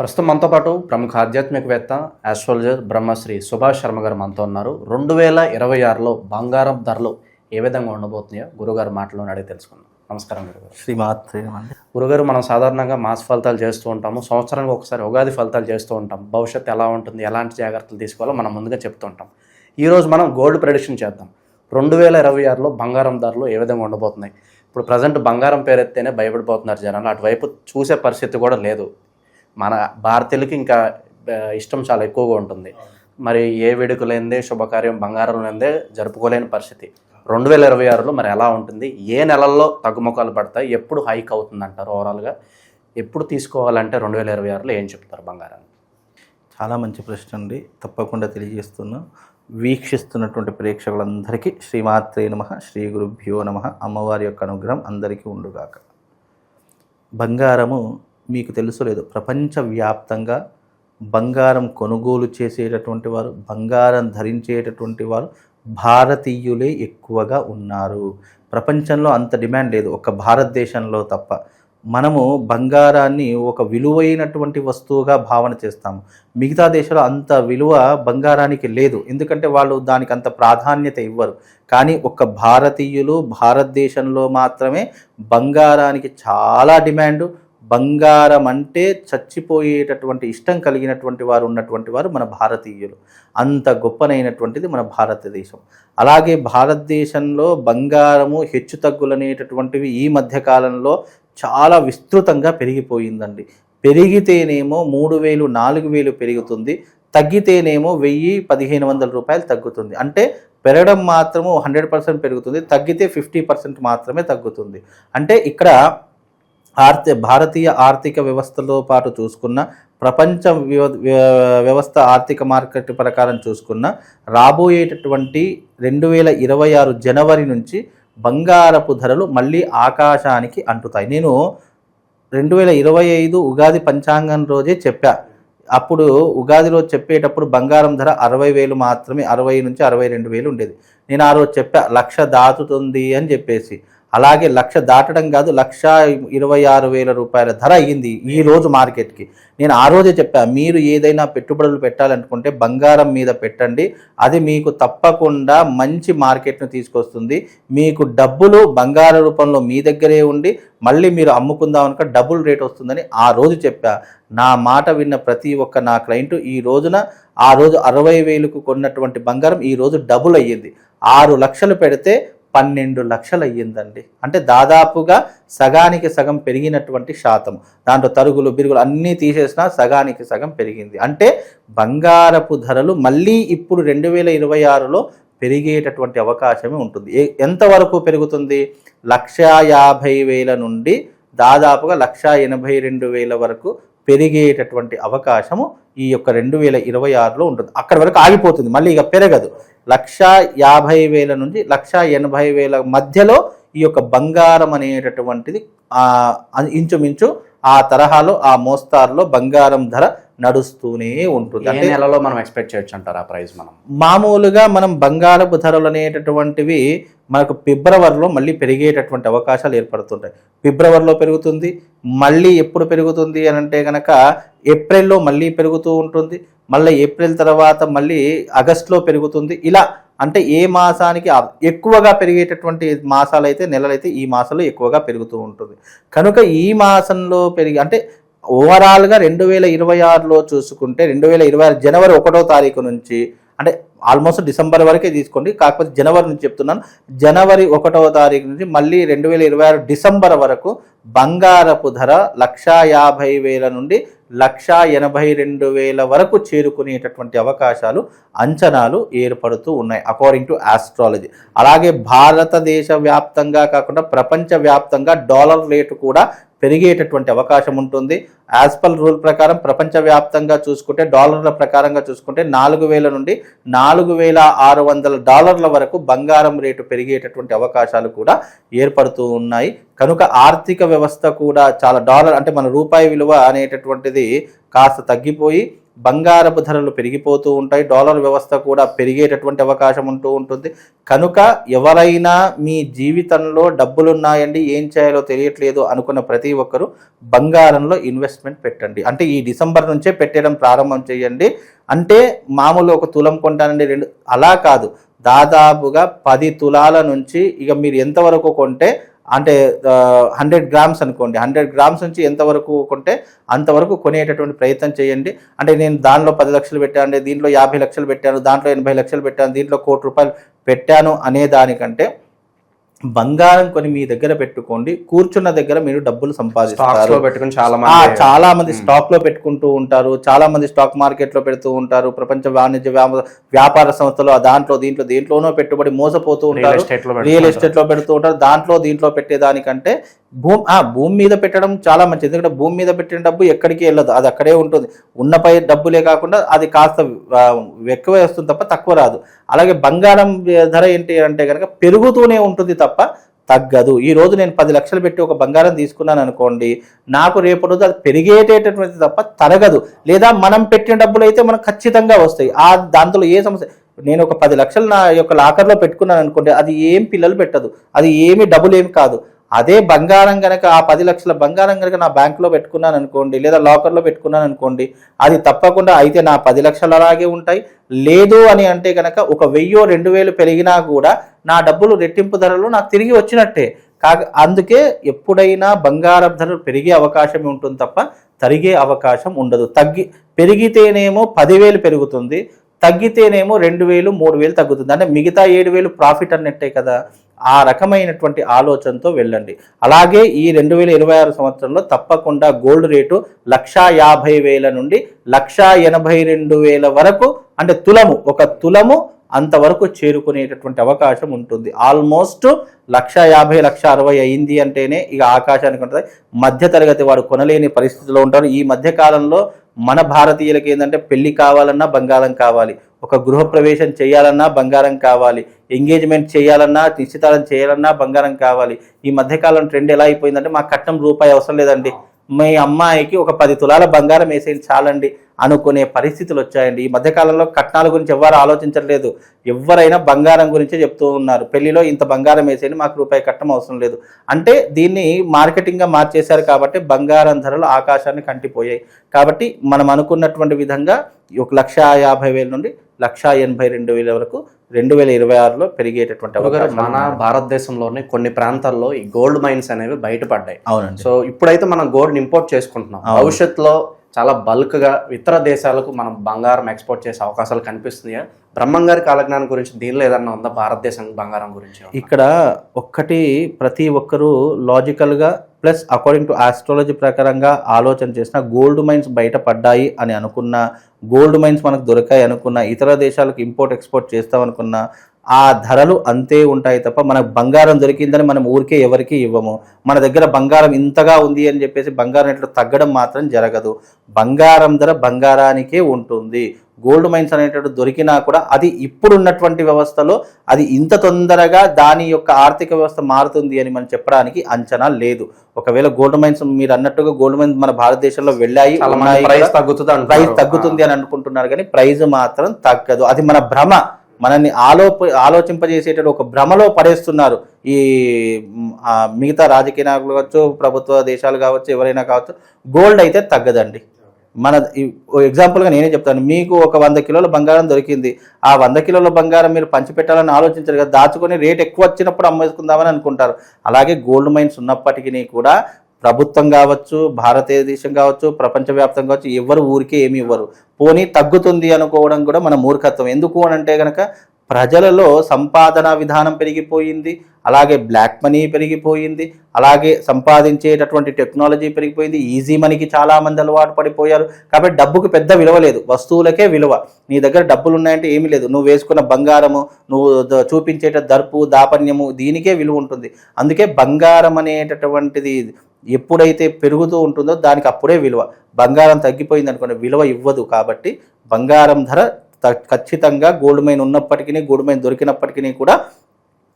ప్రస్తుతం మనతో పాటు ప్రముఖ ఆధ్యాత్మికవేత్త ఆస్ట్రాలజర్ బ్రహ్మశ్రీ సుభాష్ శర్మ గారు మనతో ఉన్నారు. రెండు వేల ఇరవై ఆరులో బంగారం ధరలు ఏ విధంగా ఉండబోతున్నాయో గురుగారు మాటలో అడిగి తెలుసుకుందాం. నమస్కారం గురుగారు. శ్రీమాత్రే గురుగారు మనం సాధారణంగా మాస ఫలితాలు చేస్తూ ఉంటాము. సంవత్సరానికి ఒకసారి ఉగాది ఫలితాలు చేస్తూ ఉంటాం. భవిష్యత్తు ఎలా ఉంటుంది? ఎలాంటి జాగ్రత్తలు తీసుకోవాలో మనం ముందుగా చెప్తూ ఉంటాం. ఈరోజు మనం గోల్డ్ ప్రెడిక్షన్ చేద్దాం. రెండు వేల ఇరవై ఆరులో బంగారం ధరలు ఏ విధంగా ఉండబోతున్నాయి? ఇప్పుడు ప్రజెంట్ బంగారం పేరెత్తేనే భయపడిపోతున్నారు జనాలు. అటువైపు చూసే పరిస్థితి కూడా లేదు. మన భారతీయులకి ఇంకా ఇష్టం చాలా ఎక్కువగా ఉంటుంది. మరి ఏ వేడుకలైందే శుభకార్యం బంగారం లేనిదే జరుపుకోలేని పరిస్థితి. రెండు వేల ఇరవై ఆరులో మరి ఎలా ఉంటుంది? ఏ నెలల్లో తగ్గుముఖాలు పడతాయి? ఎప్పుడు హైక్ అవుతుంది అంటారు ఓవరాల్గా ఎప్పుడు తీసుకోవాలంటే రెండు వేల ఇరవై ఆరులో ఏం చెప్తారు బంగారాన్ని? చాలా మంచి ప్రశ్న అండి. తప్పకుండా తెలియజేస్తున్నా. వీక్షిస్తున్నటువంటి ప్రేక్షకులందరికీ శ్రీమాత్రే నమ శ్రీ గురుభ్యో నమ. అమ్మవారి యొక్క అనుగ్రహం అందరికీ ఉండుగాక. బంగారము మీకు తెలుసు లేదు. ప్రపంచవ్యాప్తంగా బంగారం కొనుగోలు చేసేటటువంటి వారు బంగారం ధరించేటటువంటి వారు భారతీయులే ఎక్కువగా ఉన్నారు. ప్రపంచంలో అంత డిమాండ్ లేదు. ఒక భారతదేశంలో తప్ప. మనము బంగారాన్ని ఒక విలువైనటువంటి వస్తువుగా భావన చేస్తాము. మిగతా దేశాలు అంత విలువ బంగారానికి లేదు. ఎందుకంటే వాళ్ళు దానికి అంత ప్రాధాన్యత ఇవ్వరు. కానీ ఒక భారతీయులు భారతదేశంలో మాత్రమే బంగారానికి చాలా డిమాండు బంగారం అంటే చచ్చిపోయేటటువంటి ఇష్టం కలిగినటువంటి వారు ఉన్నటువంటి వారు మన భారతీయులు. అంత గొప్పనైనటువంటిది మన భారతదేశం. అలాగే భారతదేశంలో బంగారము హెచ్చుతగ్గులనేటటువంటివి ఈ మధ్యకాలంలో చాలా విస్తృతంగా పెరిగిపోయిందండి. పెరిగితేనేమో మూడు వేలు నాలుగు వేలు పెరుగుతుంది. తగ్గితేనేమో వెయ్యి పదిహేను వందల రూపాయలు తగ్గుతుంది. అంటే పెరగడం మాత్రము హండ్రెడ్ పర్సెంట్ పెరుగుతుంది. తగ్గితే ఫిఫ్టీ పర్సెంట్ మాత్రమే తగ్గుతుంది. అంటే ఇక్కడ ఆర్థిక భారతీయ ఆర్థిక వ్యవస్థలో పాటు చూసుకున్న ప్రపంచ వ్యవ- వ్య- వ్యవస్థ ఆర్థిక మార్కెట్ ప్రకారం చూసుకున్న రాబోయేటటువంటి రెండు వేల ఇరవై ఆరు జనవరి నుంచి బంగారపు ధరలు మళ్ళీ ఆకాశానికి అంటుతాయి. నేను రెండు వేల ఇరవై ఐదు ఉగాది పంచాంగం రోజే చెప్పా. అప్పుడు ఉగాది రోజు చెప్పేటప్పుడు బంగారం ధర అరవై వేలు మాత్రమే అరవై నుంచి అరవై రెండు వేలు ఉండేది. నేను ఆ రోజు చెప్పా లక్ష దాటుతుంది అని చెప్పేసి. అలాగే లక్ష దాటడం కాదు లక్ష ఇరవై ఆరు వేల రూపాయల ధర అయ్యింది ఈ రోజు మార్కెట్కి. నేను ఆ రోజే చెప్పా మీరు ఏదైనా పెట్టుబడులు పెట్టాలనుకుంటే బంగారం మీద పెట్టండి అది మీకు తప్పకుండా మంచి మార్కెట్ను తీసుకొస్తుంది. మీకు డబ్బులు బంగార రూపంలో మీ దగ్గరే ఉండి మళ్ళీ మీరు అమ్ముకుందాం అనుక డబుల్ రేట్ వస్తుందని ఆ రోజు చెప్పా. నా మాట విన్న ప్రతి ఒక్క నా క్లయింట్ ఈ రోజున ఆ రోజు అరవై వేలకు కొన్నటువంటి బంగారం ఈ రోజు డబుల్ అయ్యింది. ఆరు లక్షలు పెడితే పన్నెండు లక్షలు అయ్యిందండి అంటే దాదాపుగా సగానికి సగం పెరిగినటువంటి శాతం. దాంట్లో తరుగులు బిరుగులు అన్నీ తీసేసినా సగానికి సగం పెరిగింది. అంటే బంగారపు ధరలు మళ్ళీ ఇప్పుడు రెండు వేల ఇరవై ఆరులో పెరిగేటటువంటి అవకాశమే ఉంటుంది. ఏ- ఎంతవరకు పెరుగుతుంది? లక్షా యాభై వేల నుండి దాదాపుగా లక్షా ఎనభై రెండు వేల వరకు పెరిగేటటువంటి అవకాశము ఈ యొక్క రెండు వేల ఇరవై ఆరులో ఉంటుంది. అక్కడి వరకు ఆగిపోతుంది. మళ్ళీ ఇక పెరగదు. లక్షా యాభై వేల నుంచి లక్షా ఎనభై వేల మధ్యలో ఈ యొక్క బంగారం అనేటటువంటిది ఇంచుమించు ఆ తరహాలో ఆ మోస్తారులో బంగారం ధర నడుస్తూనే ఉంటుంది. అంటే నెలలో మనం ఎక్స్పెక్ట్ చేయొచ్చు అంటారు ఆ ప్రైస్ మనం? మామూలుగా మనం బంగారపు ధరలు అనేటటువంటివి మనకు ఫిబ్రవరిలో మళ్ళీ పెరిగేటటువంటి అవకాశాలు ఏర్పడుతుంటాయి. ఫిబ్రవరిలో పెరుగుతుంది మళ్ళీ ఎప్పుడు పెరుగుతుంది అని అంటే కనుక ఏప్రిల్లో మళ్ళీ పెరుగుతూ ఉంటుంది మళ్ళీ ఏప్రిల్ తర్వాత మళ్ళీ ఆగస్టులో పెరుగుతుంది. ఇలా అంటే ఏ మాసానికి ఎక్కువగా పెరిగేటటువంటి మాసాలు అయితే నెలలైతే ఈ మాసంలో ఎక్కువగా పెరుగుతూ ఉంటుంది. కనుక ఈ మాసంలో పెరిగి అంటే ఓవరాల్గా రెండు వేల ఇరవై ఆరులో చూసుకుంటే రెండు వేల ఇరవై ఆరు జనవరి ఒకటో తారీఖు నుంచి అంటే ఆల్మోస్ట్ డిసెంబర్ వరకే తీసుకోండి. కాకపోతే జనవరి నుంచి చెప్తున్నాను. జనవరి ఒకటవ తారీఖు నుంచి మళ్ళీ రెండు వేల ఇరవై ఆరు డిసెంబర్ వరకు బంగారపు ధర లక్షా యాభై వేల నుండి లక్షా ఎనభై రెండు వేల వరకు చేరుకునేటటువంటి అవకాశాలు అంచనాలు ఏర్పడుతూ ఉన్నాయి అకార్డింగ్ టు ఆస్ట్రాలజీ అలాగే భారతదేశ వ్యాప్తంగా కాకుండా ప్రపంచ వ్యాప్తంగా డాలర్ రేటు కూడా పెరిగేటటువంటి అవకాశం ఉంటుంది. యాజ్ పర్ రూల్ ప్రకారం ప్రపంచవ్యాప్తంగా చూసుకుంటే డాలర్ల ప్రకారంగా చూసుకుంటే నాలుగు వేల నుండి నాలుగు వేల ఆరు వందల డాలర్ల వరకు బంగారం రేటు పెరిగేటటువంటి అవకాశాలు కూడా ఏర్పడుతూ ఉన్నాయి. కనుక ఆర్థిక వ్యవస్థ కూడా చాలా డాలర్ అంటే మన రూపాయి విలువ అనేటటువంటిది కాస్త తగ్గిపోయి బంగారపు ధరలు పెరిగిపోతూ ఉంటాయి. డాలర్ వ్యవస్థ కూడా పెరిగేటటువంటి అవకాశం ఉంటూ ఉంటుంది. కనుక ఎవరైనా మీ జీవితంలో డబ్బులున్నాయండి ఏం చేయాలో తెలియట్లేదు అనుకున్న ప్రతి ఒక్కరూ బంగారంలో ఇన్వెస్ట్మెంట్ పెట్టండి. అంటే ఈ డిసెంబర్ నుంచే పెట్టడం ప్రారంభం చేయండి. అంటే మామూలు ఒక తులం కొంటానండి రెండు అలా కాదు. దాదాపుగా పది తులాల నుంచి ఇక మీరు ఎంతవరకు కొంటే అంటే హండ్రెడ్ గ్రామ్స్ అనుకోండి. హండ్రెడ్ గ్రామ్స్ నుంచి ఎంతవరకు కొంటే అంతవరకు కొనేటటువంటి ప్రయత్నం చేయండి. అంటే నేను దానిలో పది లక్షలు పెట్టాను దీంట్లో యాభై లక్షలు పెట్టాను దాంట్లో ఎనభై లక్షలు పెట్టాను దీంట్లో కోటి రూపాయలు పెట్టాను అనే దానికంటే బంగారం కొని మీ దగ్గర పెట్టుకోండి. కూర్చున్న దగ్గర మీరు డబ్బులు సంపాదిస్తారు. పెట్టుకుని చాలా మంది చాలా మంది స్టాక్లో పెట్టుకుంటూ ఉంటారు. చాలా మంది స్టాక్ మార్కెట్లో పెడుతూ ఉంటారు. ప్రపంచ వాణిజ్య వ్యాప- వ్యాపార సంస్థలు ఆ దాంట్లో దీంట్లో దేంట్లోనో పెట్టుబడి మోసపోతూ ఉంటారు. రియల్. ఎస్టేట్లో పెడుతూ ఉంటారు. దాంట్లో దీంట్లో పెట్టేదానికంటే భూమి ఆ భూమి మీద పెట్టడం చాలా మంచిది. ఎందుకంటే భూమి మీద పెట్టిన డబ్బు ఎక్కడికి వెళ్ళదు. అది అక్కడే ఉంటుంది. ఉన్నపై డబ్బులే కాకుండా అది కాస్త ఎక్కువ వస్తుంది తప్ప తక్కువ రాదు. అలాగే బంగారం ధర ఏంటి అంటే కనుక పెరుగుతూనే ఉంటుంది తప్ప తగ్గదు. ఈ రోజు నేను పది లక్షలు పెట్టి ఒక బంగారం తీసుకున్నాను అనుకోండి నాకు రేపు రోజు అది పెరిగేటేటటువంటి తప్ప తరగదు. లేదా మనం పెట్టిన డబ్బులు అయితే మనకు ఖచ్చితంగా వస్తాయి. ఆ దాంట్లో ఏ సమస్య? నేను ఒక పది లక్షలు నా యొక్క లాకర్లో పెట్టుకున్నాను అనుకోండి అది ఏం పిల్లలు పెట్టదు. అది ఏమి డబ్బులు ఏమి కాదు. అదే బంగారం కనుక ఆ పది లక్షల బంగారం కనుక నా బ్యాంకులో పెట్టుకున్నాను అనుకోండి లేదా లాకర్లో పెట్టుకున్నాను అనుకోండి అది తప్పకుండా అయితే నా పది లక్షలు అలాగే ఉంటాయి. లేదు అని అంటే కనుక ఒక వెయ్యో రెండు వేలు పెరిగినా కూడా నా డబ్బులు రెట్టింపు ధరలు నాకు తిరిగి వచ్చినట్టే. కాక అందుకే ఎప్పుడైనా బంగారం ధరలు పెరిగే అవకాశం ఉంటుంది తప్ప తరిగే అవకాశం ఉండదు. తగ్గి పెరిగితేనేమో పదివేలు పెరుగుతుంది తగ్గితేనేమో రెండు వేలు మూడు వేలు తగ్గుతుంది. అంటే మిగతా ఏడు వేలు ప్రాఫిట్ అన్నట్టే కదా. ఆ రకమైనటువంటి ఆలోచనతో వెళ్ళండి. అలాగే ఈ రెండు వేల ఇరవై ఆరు సంవత్సరంలో తప్పకుండా గోల్డ్ రేటు లక్షా యాభై వేల నుండి లక్షా ఎనభై రెండు వేల వరకు అంటే తులము ఒక తులము అంతవరకు చేరుకునేటటువంటి అవకాశం ఉంటుంది. ఆల్మోస్ట్ లక్ష యాభై లక్ష అరవై అయింది అంటేనే ఇక ఆకాశానికి ఉంటుంది. మధ్య తరగతి వాడు కొనలేని పరిస్థితిలో ఉంటారు. ఈ మధ్య కాలంలో మన భారతీయులకి ఏంటంటే పెళ్ళి కావాలన్నా బంగారం కావాలి. ఒక గృహప్రవేశం చేయాలన్నా బంగారం కావాలి. ఎంగేజ్మెంట్ చేయాలన్నా నిశ్చితాలను చేయాలన్నా బంగారం కావాలి. ఈ మధ్యకాలం ట్రెండ్ ఎలా అయిపోయిందంటే మా కట్నం రూపాయి అవసరం లేదండి. మీ అమ్మాయికి ఒక పది తులాల బంగారం వేసేది చాలండి అనుకునే పరిస్థితులు వచ్చాయండి. ఈ మధ్యకాలంలో కట్నాల గురించి ఎవరు ఆలోచించట్లేదు. ఎవరైనా బంగారం గురించే చెప్తూ ఉన్నారు. పెళ్ళిలో ఇంత బంగారం వేసేయండి మాకు రూపాయి కట్టం అవసరం లేదు. అంటే దీన్ని మార్కెటింగ్గా మార్చేశారు కాబట్టి బంగారం ధరలు ఆకాశాన్ని కంటిపోయాయి. కాబట్టి మనం అనుకున్నటువంటి విధంగా ఒక లక్ష యాభై వేల నుండి లక్ష ఎనభై రెండు వేల వరకు రెండు వేల ఇరవై ఆరులో పెరిగేటటువంటి మన భారతదేశంలోనే కొన్ని ప్రాంతాల్లో ఈ గోల్డ్ మైన్స్ అనేవి బయటపడ్డాయి. అవునండి. సో ఇప్పుడైతే మనం గోల్డ్ ఇంపోర్ట్ చేసుకుంటున్నాం. భవిష్యత్తులో చాలా బల్క్గా ఇతర దేశాలకు మనం బంగారం ఎక్స్పోర్ట్ చేసే అవకాశాలు కనిపిస్తున్నాయా? బ్రహ్మం గారి కాలజ్ఞానం గురించి దీనిలో ఏదన్నా ఉందా? భారతదేశం బంగారం గురించి ఇక్కడ ఒక్కటి ప్రతి ఒక్కరూ లాజికల్గా ప్లస్ అకార్డింగ్ టు ఆస్ట్రాలజీ ప్రకారంగా ఆలోచన చేసిన గోల్డ్ మైన్స్ బయటపడ్డాయి అని అనుకున్న గోల్డ్ మైన్స్ మనకు దొరికాయి అనుకున్న ఇతర దేశాలకు ఇంపోర్ట్ ఎక్స్పోర్ట్ చేస్తామనుకున్న ఆ ధరలు అంతే ఉంటాయి తప్ప మనకు బంగారం దొరికిందని మనం ఊరికే ఎవరికి ఇవ్వము. మన దగ్గర బంగారం ఇంతగా ఉంది అని చెప్పేసి బంగారం రేట్లు తగ్గడం మాత్రం జరగదు. బంగారం ధర బంగారానికే ఉంటుంది. గోల్డ్ మైన్స్ అనేటటువంటి దొరికినా కూడా అది ఇప్పుడున్నటువంటి వ్యవస్థలో అది ఇంత తొందరగా దాని యొక్క ఆర్థిక వ్యవస్థ మారుతుంది అని మనం చెప్పడానికి అంచనా లేదు. ఒకవేళ గోల్డ్ మైన్స్ మీరు అన్నట్టుగా గోల్డ్ మైన్స్ మన భారతదేశంలో వెళ్ళాయి. ప్రైస్ తగ్గుతుంది అని అనుకుంటున్నారు కానీ ప్రైజ్ మాత్రం తగ్గదు. అది మన భ్రమ. మనల్ని ఆలోప ఆలోచింపజేసేటటువంటి ఒక భ్రమలో పడేస్తున్నారు ఈ మిగతా రాజకీయ నాయకులు కావచ్చు ప్రభుత్వ దేశాలు కావచ్చు ఎవరైనా కావచ్చు గోల్డ్ అయితే తగ్గదండి. మన ఎగ్జాంపుల్గా నేనే చెప్తాను. మీకు ఒక వంద కిలోల బంగారం దొరికింది. ఆ వంద కిలోల బంగారం మీరు పంచిపెట్టాలని ఆలోచించరు కదా దాచుకొని రేట్ ఎక్కువ వచ్చినప్పుడు అమ్మేసుకుందామని అనుకుంటారు. అలాగే గోల్డ్ మైన్స్ ఉన్నప్పటికీ కూడా ప్రభుత్వం కావచ్చు భారతదేశం కావచ్చు ప్రపంచవ్యాప్తం కావచ్చు ఎవరు ఊరికే ఏమి ఇవ్వరు. పోనీ తగ్గుతుంది అనుకోవడం కూడా మన మూర్ఖత్వం. ఎందుకు అని అంటే కనుక ప్రజలలో సంపాదన విధానం పెరిగిపోయింది అలాగే బ్లాక్ మనీ పెరిగిపోయింది అలాగే సంపాదించేటటువంటి టెక్నాలజీ పెరిగిపోయింది ఈజీ మనీకి చాలామంది అలవాటు పడిపోయారు. కాబట్టి డబ్బుకు పెద్ద విలువ లేదు వస్తువులకే విలువ. నీ దగ్గర డబ్బులు ఉన్నాయంటే ఏమీ లేదు. నువ్వు వేసుకున్న బంగారము నువ్వు చూపించేట దర్పు దాపన్యము దీనికే విలువ ఉంటుంది. అందుకే బంగారం అనేటటువంటిది ఎప్పుడైతే పెరుగుతూ ఉంటుందో దానికి అప్పుడే విలువ. బంగారం తగ్గిపోయింది అనుకోండి విలువ ఇవ్వదు కాబట్టి బంగారం ధర ఖచ్చితంగా గోల్డ్ మైన్ ఉన్నప్పటికీ గోల్డ్ మైన్ దొరికినప్పటికీ కూడా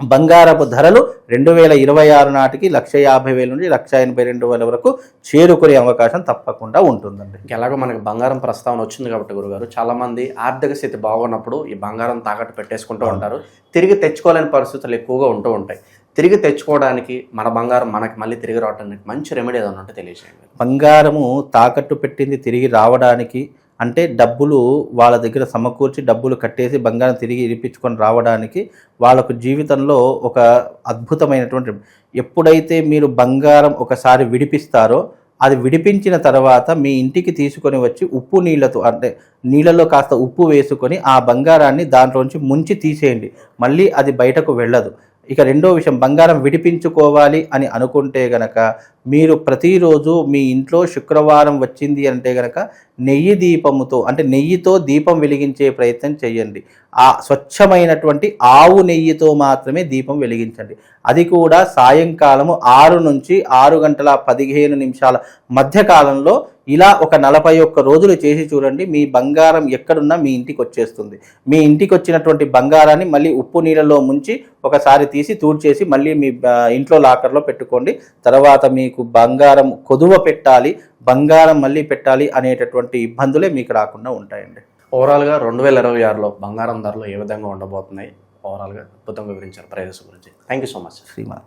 బంగారపు ధరలు రెండు వేల ఇరవై ఆరు నాటికి లక్ష యాభై వేల నుండి లక్ష ఎనభై రెండు వేల వరకు చేరుకునే అవకాశం తప్పకుండా ఉంటుందండి. ఎలాగో మనకి బంగారం ప్రస్తావన వచ్చింది కాబట్టి గురుగారు చాలా మంది ఆర్థిక స్థితి బాగున్నప్పుడు ఈ బంగారం తాకట్టు పెట్టేసుకుంటూ ఉంటారు. తిరిగి తెచ్చుకోలేని పరిస్థితులు ఎక్కువగా ఉంటూ ఉంటాయి. తిరిగి తెచ్చుకోవడానికి మన బంగారం మనకి మళ్ళీ తిరిగి రావడానికి మంచి రెమెడీ ఏదైనా ఉంటే తెలియజేయండి. బంగారము తాకట్టు పెట్టింది తిరిగి రావడానికి అంటే డబ్బులు వాళ్ళ దగ్గర సమకూర్చి డబ్బులు కట్టేసి బంగారం తిరిగి ఇరిపించుకొని రావడానికి వాళ్ళకు జీవితంలో ఒక అద్భుతమైనటువంటి ఎప్పుడైతే మీరు బంగారం ఒకసారి విడిపిస్తారో అది విడిపించిన తర్వాత మీ ఇంటికి తీసుకొని వచ్చి ఉప్పు నీళ్ళతో అంటే నీళ్ళలో కాస్త ఉప్పు వేసుకొని ఆ బంగారాన్ని దాంట్లోంచి ముంచి తీసేయండి. మళ్ళీ అది బయటకు వెళ్ళదు. ఇక రెండో విషయం బంగారం విడిపించుకోవాలి అని అనుకుంటే గనక మీరు ప్రతిరోజు మీ ఇంట్లో శుక్రవారం వచ్చింది అంటే కనుక నెయ్యి దీపముతో అంటే నెయ్యితో దీపం వెలిగించే ప్రయత్నం చేయండి. ఆ స్వచ్ఛమైనటువంటి ఆవు నెయ్యితో మాత్రమే దీపం వెలిగించండి. అది కూడా సాయంకాలము ఆరు నుంచి ఆరు గంటల పదిహేను నిమిషాల మధ్యకాలంలో ఇలా ఒక నలభై ఒక్క రోజులు చేసి చూడండి మీ బంగారం ఎక్కడున్నా మీ ఇంటికి వచ్చేస్తుంది. మీ ఇంటికి వచ్చినటువంటి బంగారాన్ని మళ్ళీ ఉప్పు నీళ్ళలో ముంచి ఒకసారి తీసి తూడ్చేసి మళ్ళీ మీ ఇంట్లో లాకర్లో పెట్టుకోండి. తర్వాత మీకు బంగారం కొదువ పెట్టాలి బంగారం మళ్ళీ పెట్టాలి అనేటటువంటి ఇబ్బందులే మీకు రాకుండా ఉంటాయండి. ఓవరాల్గా రెండు వేల ఇరవై ఆరులో బంగారం ధరలు ఏ విధంగా ఉండబోతున్నాయి? ఓవరాల్గా అద్భుతంగా వివరించారు ప్రైజెస్ గురించి. Thank you so much Shriman.